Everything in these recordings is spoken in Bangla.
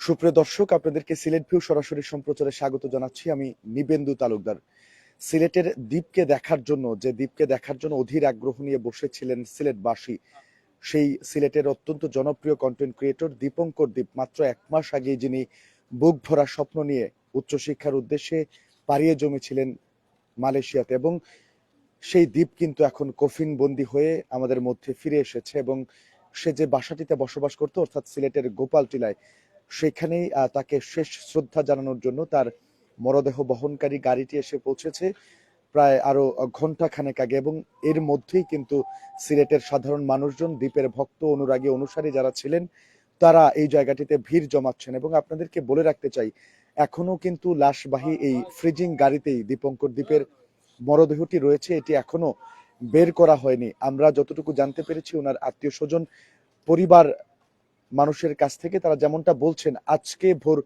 সুপ্রিয় দর্শক, আপনাদেরকে সিলেট ভিউ সরাসরি সম্প্রচারে স্বাগত জানাচ্ছি। আমি নিবেন্দু তালুকদার। সিলেটের দ্বীপকে দেখার জন্য, যে দ্বীপকে দেখার জন্য অধীর আগ্রহ নিয়ে বসেছিলেন সিলেটবাসী, সেই সিলেটের অত্যন্ত জনপ্রিয় কন্টেন্ট ক্রিয়েটর দীপঙ্কর দ্বীপ। মাত্র এক মাস আগে যিনি বুক ভরা স্বপ্ন নিয়ে উচ্চশিক্ষার উদ্দেশ্যে পাড়িয়ে জমেছিলেন মালয়েশিয়াতে এবং সেই দ্বীপ কিন্তু এখন কফিন বন্দি হয়ে আমাদের মধ্যে ফিরে এসেছে এবং সে যে বাসাটিতে বসবাস করতো, অর্থাৎ সিলেটের গোপাল টিলায় সেখানেই তাকে শেষ শ্রদ্ধা জানানোর জন্য তার মরদেহ বহনকারী গাড়িটি এসে পৌঁছেছে প্রায় আরও ঘণ্টা খানেক আগে এবং এর মধ্যেই কিন্তু সিলেটের সাধারণ মানুষজন, দ্বীপের ভক্ত, অনুরাগী, অনুসারী যারা ছিলেন, তারা এই জায়গাটিতে ভিড় জমাচ্ছেন এবং আপনাদেরকে বলে রাখতে চাই এখনও কিন্তু লাশবাহী এই ফ্রিজিং গাড়িতেই দীপঙ্কর দ্বীপের মরদেহটি রয়েছে। এটি এখনও বের করা হয়নি। আমরা যতটুকু জানতে পেরেছি, ওনার আত্মীয় স্বজন, পরিবার মানুষের কাছ থেকে তারা যেমনটা বলছেন, আজকে ভোর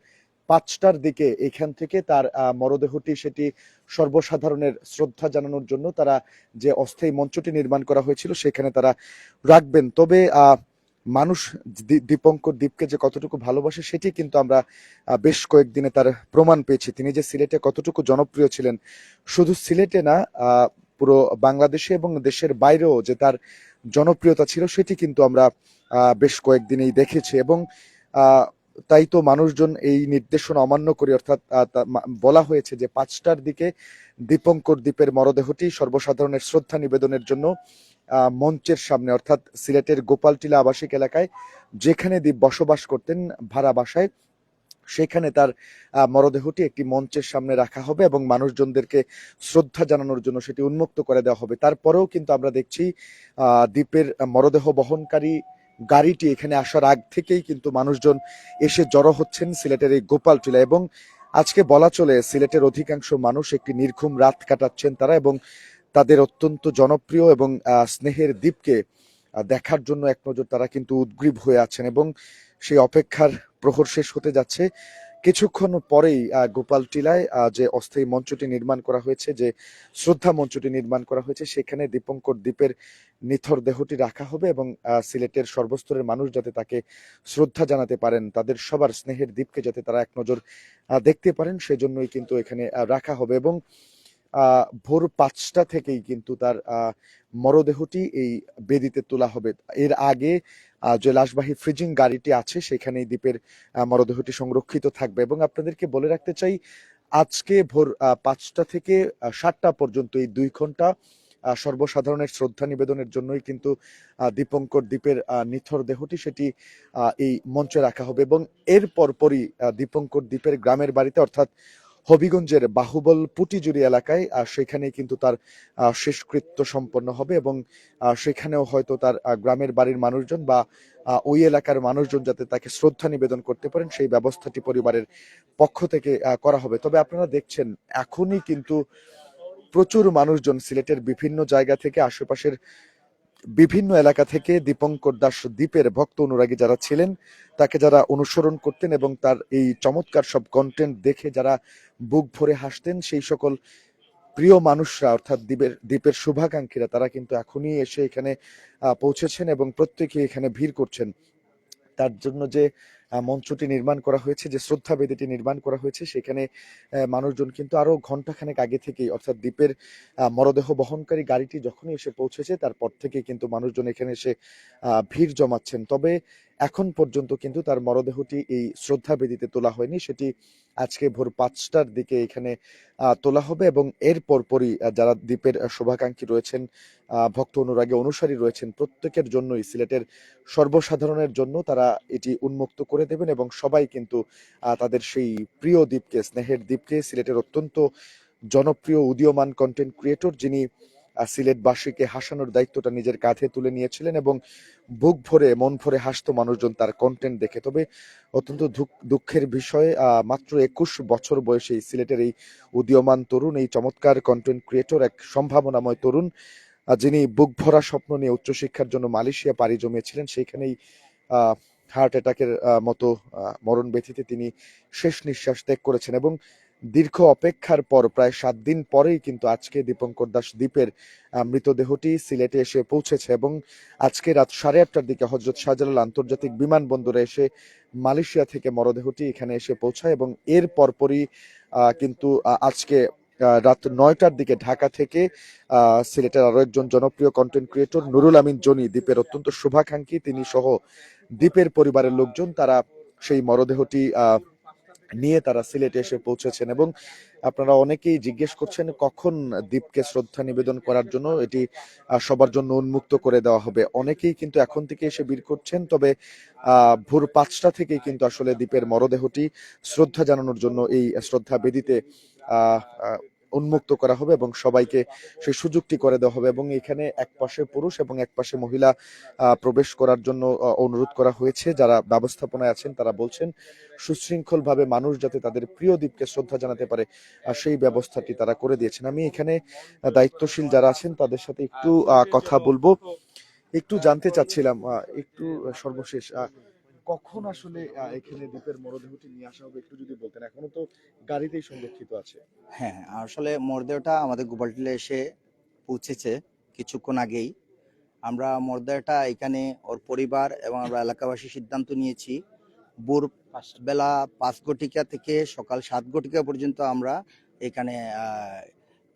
পাঁচটার দিকে এখান থেকে তার মরদেহটি সেটি সর্বসাধারণের শ্রদ্ধা জানানোর জন্য তারা যে অস্থায়ী মঞ্চটি নির্মাণ করা হয়েছিল সেখানে তারা রাখবেন। তবে মানুষ দীপঙ্কর দ্বীপকে যে কতটুকু ভালোবাসে সেটি কিন্তু আমরা বেশ কয়েকদিনে তার প্রমাণ পেয়েছি। তিনি যে সিলেটে কতটুকু জনপ্রিয় ছিলেন, শুধু সিলেটে না পুরো বাংলাদেশে এবং দেশের বাইরেও যে তার জনপ্রিয়তা ছিল, সেটি কিন্তু আমরা বেশ কয়েকদিনেই দেখেছি এবং তাই তো মানুষজন এই নির্দেশনা অমান্য করে, অর্থাৎ বলা হয়েছে যে পাঁচটার দিকে দীপঙ্কর দ্বীপের মরদেহটি সর্বসাধারণের শ্রদ্ধা নিবেদনের জন্য মঞ্চের সামনে, অর্থাৎ সিলেটের গোপালটিলা আবাসিক এলাকায়, যেখানে দ্বীপ বসবাস করতেন ভাড়া বাসায়। সেখানে তার মরদেহটি একটি মঞ্চের সামনে রাখা হবে এবং মানুষজনদেরকে শ্রদ্ধা জানানোর জন্য সেটি উন্মুক্ত করে দেওয়া হবে। তারপরেও কিন্তু আমরা দেখছি দ্বীপের মরদেহ বহনকারী গাড়িটি এখানে আসার আগ থেকেই কিন্তু মানুষজন এসে জড়ো হচ্ছেন সিলেটের এই গোপালটিলা এবং আজকে বলা চলে সিলেটের অধিকাংশ মানুষ একটি নির্ঘুম রাত কাটাচ্ছেন তারা এবং তাদের অত্যন্ত জনপ্রিয় এবং স্নেহের দ্বীপকে দেখার জন্য এক নজর তারা কিন্তু উদ্গ্রীব হয়ে আছেন এবং সেই অপেক্ষার প্রহর শেষ হতে যাচ্ছে। কিছুক্ষণ পরেই গোপাল টিলায় যে অস্থায়ী মঞ্চটি নির্মাণ করা হয়েছে, যে শ্রদ্ধা মঞ্চটি নির্মাণ করা হয়েছে, সেখানে দীপঙ্কর দ্বীপের নিথর দেহটি রাখা হবে এবং সিলেটের সর্বস্তরের মানুষ যাতে তাকে শ্রদ্ধা জানাতে পারেন, তাদের সবার স্নেহের দ্বীপকে যাতে তারা এক নজর দেখতে পারেন, সেজন্যই কিন্তু এখানে রাখা হবে এবং ভোর পাঁচটা থেকেই কিন্তু তার মরদেহটি এই বেদিতে তোলা হবে। এর আগে যে লাশবাহী ফ্রিজিং গাড়িটি আছে, সেখানেই দ্বীপের মরদেহটি সংরক্ষিত থাকবে। এবং আপনাদেরকে বলে রাখতে চাই, আজকে ভোর পাঁচটা থেকে সাতটা পর্যন্ত এই দুই ঘণ্টা সর্বসাধারণের শ্রদ্ধা নিবেদনের জন্যই কিন্তু দীপঙ্কর দ্বীপের নিথর দেহটি সেটি এই মঞ্চে রাখা হবে। এবং এর পরপরই দীপঙ্কর দ্বীপের গ্রামের বাড়িতে, অর্থাৎ হবিগঞ্জের বাহুবল পুটিজুরি এলাকায় সেখানে কিন্তু তার শেষকৃত্য সম্পন্ন হবে এবং সেখানেও হয়তো তার গ্রামের বাড়ির মানুষজন বা ওই এলাকার মানুষজন যাতে তাকে শ্রদ্ধা নিবেদন করতে পারেন, সেই ব্যবস্থাটি পরিবারের পক্ষ থেকে করা হবে। তবে আপনারা দেখছেন, এখনই কিন্তু প্রচুর মানুষজন সিলেটের বিভিন্ন জায়গা থেকে আশেপাশের বিভিন্ন এলাকা থেকে দীপঙ্কর দাস দ্বীপের ভক্ত অনুরাগী যারা ছিলেন, তাকে যারা অনুসরণ করতেন এবং তার এই চমৎকার সব কন্টেন্ট দেখে যারা বুক ভরে হাসতেন, সেই সকল প্রিয় মানুষরা, অর্থাৎ দ্বীপের দ্বীপের শুভাকাঙ্ক্ষীরা, তারা কিন্তু এখনই এসে এখানে পৌঁছেছেন এবং প্রত্যেকে এখানে ভিড় করছেন। তার জন্য যে মঞ্চটি নির্মাণ করা হয়েছে, যে শ্রদ্ধা বেদিটি নির্মাণ করা হয়েছে, সেখানে মানুষজন কিন্তু আরও ঘন্টাখানেক আগে থেকেই, অর্থাৎ দ্বীপের মরদেহ বহনকারী গাড়িটি যখনই এসে পৌঁছেছে, তারপর থেকে কিন্তু মানুষজন এখানে এসে ভিড় জমাচ্ছেন। তবে এখন পর্যন্ত কিন্তু তার মরদেহটি এই শ্রদ্ধা বেদিতে তোলা হয়নি। সেটি আজকে ভোর পাঁচটার দিকে এখানে তোলা হবে এবং এর পরপরই যারা দ্বীপের শুভাকাঙ্ক্ষী রয়েছেন ভক্ত অনুরাগী অনুসারী রয়েছেন, প্রত্যেকের জন্যই সিলেটের সর্বসাধারণের জন্য তারা এটি উন্মুক্ত করে দেবেন এবং সবাই কিন্তু তাদের সেই প্রিয় দ্বীপকে, স্নেহের দ্বীপকে, সিলেটের অত্যন্ত জনপ্রিয়, উদীয়মান কন্টেন্ট ক্রিয়েটর যিনি সিলেটবাসীকে হাসানোর দায়িত্বটা নিজের কাঁধে তুলে নিয়েছিলেন এবং বুক ভরে, মন ভরে হাসতো মানুষজন তার কন্টেন্ট দেখে। তবে অত্যন্ত দুঃখ- দুঃখের বিষয়ে মাত্র একুশ বছর বয়সে এই সিলেটের এই উদীয়মান তরুণ, এই চমৎকার কন্টেন্ট ক্রিয়েটর এক সম্ভাবনাময় তরুণ যিনি বুক ভরা স্বপ্ন নিয়ে উচ্চশিক্ষার জন্য মালয়েশিয়া পাড়ি জমিয়েছিলেন, সেইখানেই হার্ট অ্যাটাকের মতো মরণ ব্যথিতে তিনি শেষ নিঃশ্বাস ত্যাগ করেছেন এবং দীর্ঘ অপেক্ষার পর প্রায় সাত দিন পরেই কিন্তু আজকে দীপঙ্কর দাস দ্বীপের মৃতদেহটি সিলেটে এসে পৌঁছেছে এবং আজকে রাত সাড়ে আটটার দিকে হজরত শাহজালাল আন্তর্জাতিক বিমানবন্দরে এসে মালয়েশিয়া থেকে মরদেহটি এখানে এসে পৌঁছায় এবং এর পরপরই কিন্তু আজকে রাত নয়টার দিকে ঢাকা থেকে সিলেটের আরও একজন জনপ্রিয় কন্টেন্ট ক্রিয়েটর নুরুল আমিন জনি দ্বীপের অত্যন্ত শুভাকাঙ্ক্ষী। তিনি সহ দ্বীপের পরিবারের লোকজন তারা সেই মরদেহটি আহ, নিয়ে তারা সিলেটে এসে পৌঁছেছেন এবং আপনারা অনেকেই জিজ্ঞেস করছেন কখন দ্বীপকে শ্রদ্ধা নিবেদন করার জন্য এটি সবার জন্য উন্মুক্ত করে দেওয়া হবে। অনেকেই কিন্তু এখন থেকে এসে ভিড় করছেন, তবে ভোর পাঁচটা থেকেই কিন্তু আসলে দ্বীপের মরদেহটি শ্রদ্ধা জানানোর জন্য এই শ্রদ্ধা বেদিতে উন্মুক্ত করা হবে এবং সবাইকে সেই সুযোগটি করে দেওয়া হবে এবং এখানে এক পাশে পুরুষ এবং এক পাশে মহিলা প্রবেশ করার জন্য অনুরোধ করা হয়েছে। যারা ব্যবস্থাপনায় আছেন তারা বলছেন সুশৃঙ্খল ভাবে মানুষ যাতে তাদের প্রিয় দ্বীপকে শ্রদ্ধা জানাতে পারে সেই ব্যবস্থাটি তারা করে দিয়েছেন। আমি এখানে দায়িত্বশীল যারা আছেন তাদের সাথে একটু কথা বলব। একটু জানতে চাচ্ছিলাম একটু সর্বশেষ কখন আসলে এখানে দ্বীপের মরদেহটি নিয়ে আসা হবে একটু যদি বলতেন। এখনও তো গাড়িতেই সংরক্ষিত আছে। হ্যাঁ আসলে মরদেহটা আমাদের গোপালটিলে এসে পৌঁছেছে কিছুক্ষণ আগেই। আমরা মরদেহটা এখানে ওর পরিবার এবং আমরা এলাকাবাসী সিদ্ধান্ত নিয়েছি। ভোর বেলা পাঁচ ঘটিকা থেকে সকাল সাত ঘটিকা পর্যন্ত আমরা এখানে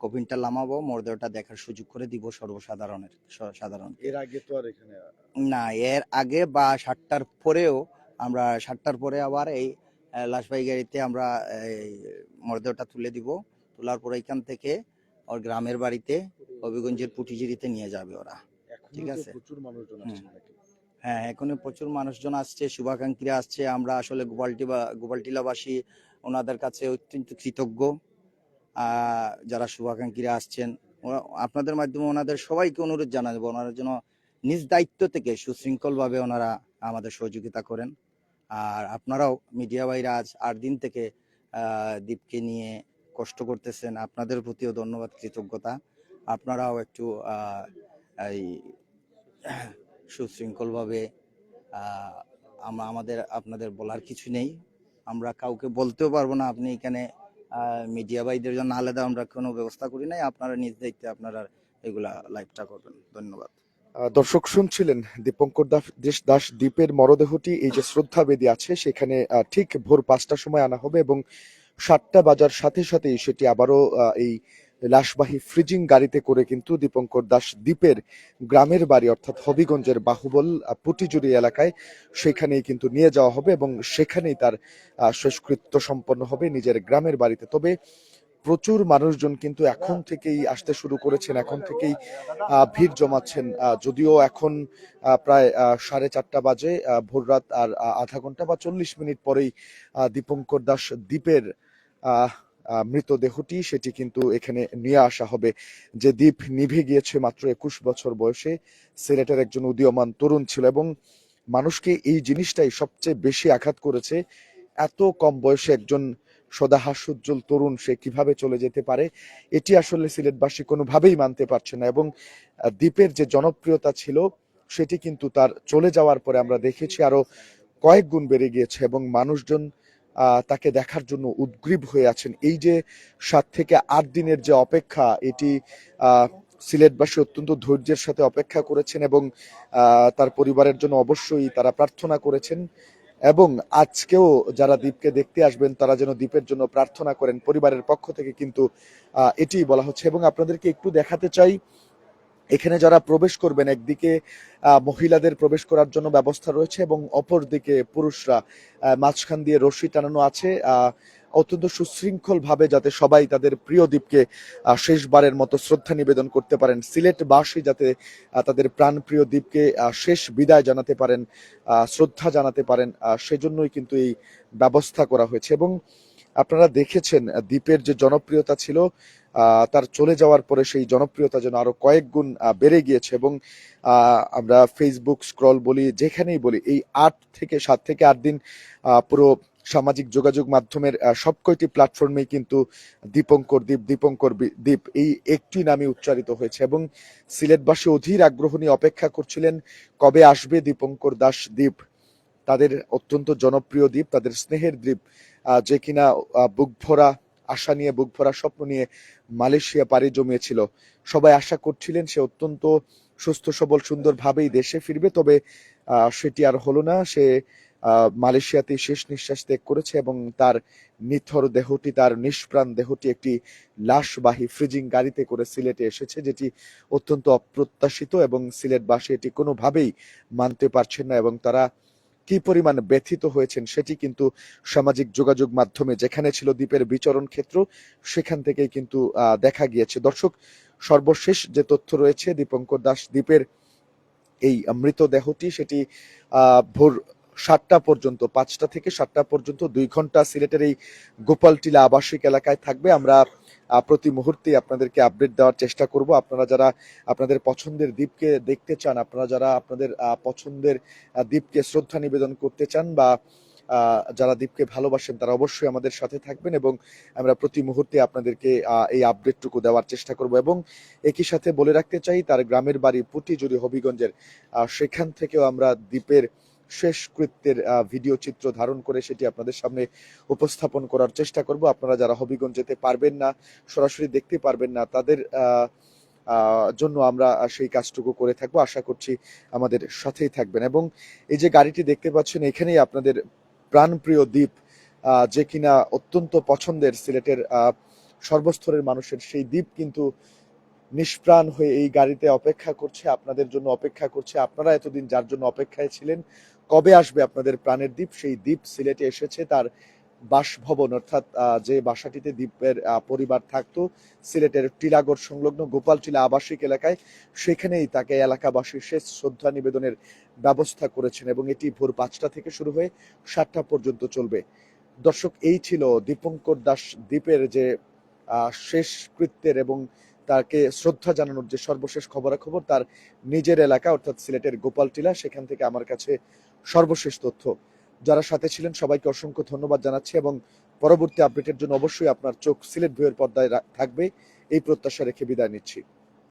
কফিনটা লামাবো মরদেহটা দেখার সুযোগ করে দিব সর্বসাধারণের সাধারণ এর আগে তো আর এখানে না এর আগে বা সাতটার পরেও আমরা সাতটার পরে আবার এই লাশবাহী গাড়িতে আমরা এই মরদেহটা তুলে দিব। তোলার পরে এখান থেকে ওর গ্রামের বাড়িতে হবিগঞ্জের পুটিজিরিতে নিয়ে যাবে ওরা। ঠিক আছে। প্রচুর মানুষজন। হ্যাঁ এখনও প্রচুর মানুষজন আসছে শুভাকাঙ্ক্ষীরা আসছে। আমরা আসলে গোপালটি বা গোপালটিলাবাসী ওনাদের কাছে অত্যন্ত কৃতজ্ঞ। যারা শুভাকাঙ্ক্ষীরা আসছেন আপনাদের মাধ্যমে ওনাদের সবাইকে অনুরোধ জানাব, ওনারা যেন নিজ দায়িত্ব থেকে সুশৃঙ্খলভাবে ওনারা আমাদের সহযোগিতা করেন। আর আপনারাও মিডিয়া ভাইরা আজ আট দিন থেকে দ্বীপকে নিয়ে কষ্ট করতেছেন, আপনাদের প্রতিও ধন্যবাদ, কৃতজ্ঞতা। আপনারাও একটু এই সুশৃঙ্খলভাবে আমরা আমাদের, আপনাদের বলার কিছু নেই। আমরা কাউকে বলতেও পারব না, আপনি এখানে মিডিয়া ভাইদের জন্য আলাদা আমরা কোনো ব্যবস্থা করি নাই। আপনারা নিজ দায়িত্বে আপনারা এগুলা লাইভটা করবেন। ধন্যবাদ। দর্শক শুনছিলেন দীপঙ্কর দাস, দেশ- দাস দ্বীপের মরদেহটি, এই যে শ্রদ্ধা বেদী আছে, সেখানে ঠিক ভোর পাঁচটার সময় আনা হবে এবং সাতটা বাজার সাথে সাথেই সেটি আবারও এই লাশবাহী ফ্রিজিং গাড়িতে করে কিন্তু দীপঙ্কর দাস দ্বীপের গ্রামের বাড়ি অর্থাৎ হবিগঞ্জের বাহুবল আহ, পুটিজুড়ি এলাকায় সেখানেই কিন্তু নিয়ে যাওয়া হবে এবং সেখানেই তার শেষকৃত্য সম্পন্ন হবে নিজের গ্রামের বাড়িতে। তবে প্রচুর মানুষজন কিন্তু এখন থেকেই আসতে শুরু করেছেন এখন থেকেই ভিড় জমাচ্ছেন যদিও এখন প্রায় সাড়ে চারটা বাজে আহ, ভোররাত আর আধা ঘণ্টা বা চল্লিশ মিনিট পরেই দীপঙ্কর দাস দ্বীপের মৃতদেহটি সেটি কিন্তু এখানে নিয়ে আসা হবে। যে দ্বীপ নিভে গিয়েছে মাত্র একুশ বছর বয়সে, সিলেটের একজন উদীয়মান তরুণ ছিল এবং মানুষকে এই জিনিসটাই সবচেয়ে বেশি আঘাত করেছে, এত কম বয়সে একজন সদা হাস্যোজ্জ্বল তরুণ সে কীভাবে চলে যেতে পারে, এটি আসলে সিলেটবাসী কোনোভাবেই মানতে পারছে না এবং দ্বীপের যে জনপ্রিয়তা ছিল সেটি কিন্তু তার চলে যাওয়ার পরে আমরা দেখেছি আরও কয়েক গুণ বেড়ে গিয়েছে এবং মানুষজন তাকে দেখার জন্য উদ্গ্রীব হয়ে আছেন। এই যে সাত থেকে আট দিনের যে অপেক্ষা, এটি সিলেটবাসী অত্যন্ত ধৈর্যের সাথে অপেক্ষা করেছেন এবং তার পরিবারের জন্য অবশ্যই তারা প্রার্থনা করেছেন এবং আজকেও যারা দ্বীপকে দেখতে আসবেন, তারা যেন দ্বীপের জন্য প্রার্থনা করেন। পরিবারের পক্ষ থেকে কিন্তু এটিই বলা হচ্ছে। এবং আপনাদেরকে একটু দেখাতে চাই এখানে যারা প্রবেশ করবেন, একদিকে মহিলাদের প্রবেশ করার জন্য ব্যবস্থা রয়েছে এবং অপর দিকে পুরুষরা মাঝখান দিয়ে রশি টানানো আছে। অত্যন্ত সুশৃঙ্খল ভাবে যাতে সবাই তাদের প্রিয় দ্বীপকে শেষবারের মতো শ্রদ্ধা নিবেদন করতে পারেন। সিলেট সিলেটবাসী যাতে তাদের প্রাণ প্রিয় দ্বীপকে শেষ বিদায় জানাতে পারেন শ্রদ্ধা জানাতে পারেন সেজন্যই কিন্তু এই ব্যবস্থা করা হয়েছে এবং আপনারা দেখেছেন দ্বীপের যে জনপ্রিয়তা ছিল তার চলে যাওয়ার পরে সেই জনপ্রিয়তা যেন আরও কয়েক গুণ বেড়ে গিয়েছে এবং আমরা ফেসবুক স্ক্রল বলি যেখানেই বলি এই আট থেকে সাত থেকে আট দিন পুরো সামাজিক যোগাযোগ মাধ্যমের আহ, সব কয়টি প্ল্যাটফর্মে কিন্তু দীপঙ্কর দ্বীপ দীপঙ্কর দ্বীপ এই একটি নামে উচ্চারিত হয়েছে এবং সিলেটবাসী অধীর আগ্রহ নিয়ে অপেক্ষা করছিলেন কবে আসবে দীপঙ্কর দাস দ্বীপ? তাদের অত্যন্ত জনপ্রিয় দ্বীপ তাদের স্নেহের দ্বীপ যে কিনা বুক ভরা আশা নিয়ে, বুক ভরা স্বপ্ন নিয়ে মালয়েশিয়া পাড়ি জমিয়েছিল। সবাই আশা করছিলেন সে অত্যন্ত সুস্থ, সবল, সুন্দরভাবেই দেশে ফিরবে, তবে সেটি আর হলো না। সে মালয়েশিয়াতে শেষ নিঃশ্বাস ত্যাগ করেছে এবং তার নিথর দেহটি, তার নিষ্প্রাণ দেহটি একটি লাশবাহী ফ্রিজিং গাড়িতে করে সিলেটে এসেছে, যেটি অত্যন্ত অপ্রত্যাশিত এবং সিলেটবাসী এটি কোনোভাবেই মানতে পারছেন না এবং তারা কি পরিমাণ ব্যথিত হয়েছেন সেটি কিন্তু সামাজিক যোগাযোগ মাধ্যমে যেখানে ছিল দ্বীপের বিচরণ ক্ষেত্র, সেখান থেকেই কিন্তু দেখা গিয়েছে। দর্শক, সর্বশেষ যে তথ্য রয়েছে, দীপঙ্কর দাস দ্বীপের এই মৃতদেহটি, সেটি ভোর সাতটা পর্যন্ত, পাঁচটা থেকে সাতটা পর্যন্ত, দুই ঘণ্টা সিলেটের এই গোপালটিলা আবাসিক এলাকায় থাকবে। আমরা প্রতি মুহূর্তে আপনাদেরকে আপডেট দেওয়ার চেষ্টা করব। আপনারা যারা আপনাদের পছন্দের দ্বীপকে দেখতে চান, আপনারা যারা আপনাদের পছন্দের দ্বীপকে শ্রদ্ধা নিবেদন করতে চান বা যারা দ্বীপকে ভালোবাসেন, তারা অবশ্যই আমাদের সাথে থাকবেন এবং আমরা প্রতি মুহূর্তে আপনাদেরকে এই আপডেটটুকু দেওয়ার চেষ্টা করব এবং একই সাথে বলে রাখতে চাই, তার গ্রামের বাড়ি পুটিজুরি হবিগঞ্জের সেখান থেকেও আমরা দ্বীপের শেষ কৃত্যের ভিডিও চিত্র ধারণ করে সেটি আপনাদের সামনে উপস্থাপন করার চেষ্টা করব। আপনারা যারা হবিগঞ্জ যেতে পারবেন না, সরাসরি দেখতে পারবেন না, তাদের জন্য আমরা সেই কাজটুকু করে থাকব। আশা করছি আমাদের সাথেই থাকবেন। এবং এই যে গাড়িটি দেখতে পাচ্ছেন, এখানেই আপনাদের প্রাণপ্রিয় দ্বীপ যে কিনা অত্যন্ত পছন্দের সিলেটের সর্বস্তরের মানুষের সেই দ্বীপ কিন্তু নিষ্প্রাণ হয়ে এই গাড়িতে অপেক্ষা করছে, আপনাদের জন্য অপেক্ষা করছে। আপনারা এতদিন যার জন্য অপেক্ষায় ছিলেন কবে আসবে আপনাদের প্রাণের দ্বীপ? সেই দ্বীপ সিলেটে এসেছে তার বাসভবন, অর্থাৎ যে বাসাটিতে দ্বীপের পরিবার থাকতো, সিলেটের টিলাগড় সংলগ্ন গোপালটিলা আবাসিক এলাকায়, সেখানেই তাকে এলাকাবাসী শেষ শ্রদ্ধা নিবেদনের ব্যবস্থা করেছেন এবং এটি ভোর পাঁচটা থেকে শুরু হয়ে সাতটা পর্যন্ত চলবে। দর্শক, এই ছিল দীপঙ্কর দাস দ্বীপের যে শেষ কৃত্যের এবং তাকে শ্রদ্ধা জানানোর যে সর্বশেষ খবরাখবর, তার নিজের এলাকা, অর্থাৎ সিলেটের গোপালটিলা সেখান থেকে আমার কাছে সর্বশেষ তথ্য। যারা সাথে ছিলেন, সবাইকে অসংখ্য ধন্যবাদ জানাচ্ছি এবং পরবর্তী আপডেটের জন্য অবশ্যই আপনার চোখ সিলেট ভিউয়ের পর্দায় থাকবে। এই প্রত্যাশা রেখে বিদায় নিচ্ছি।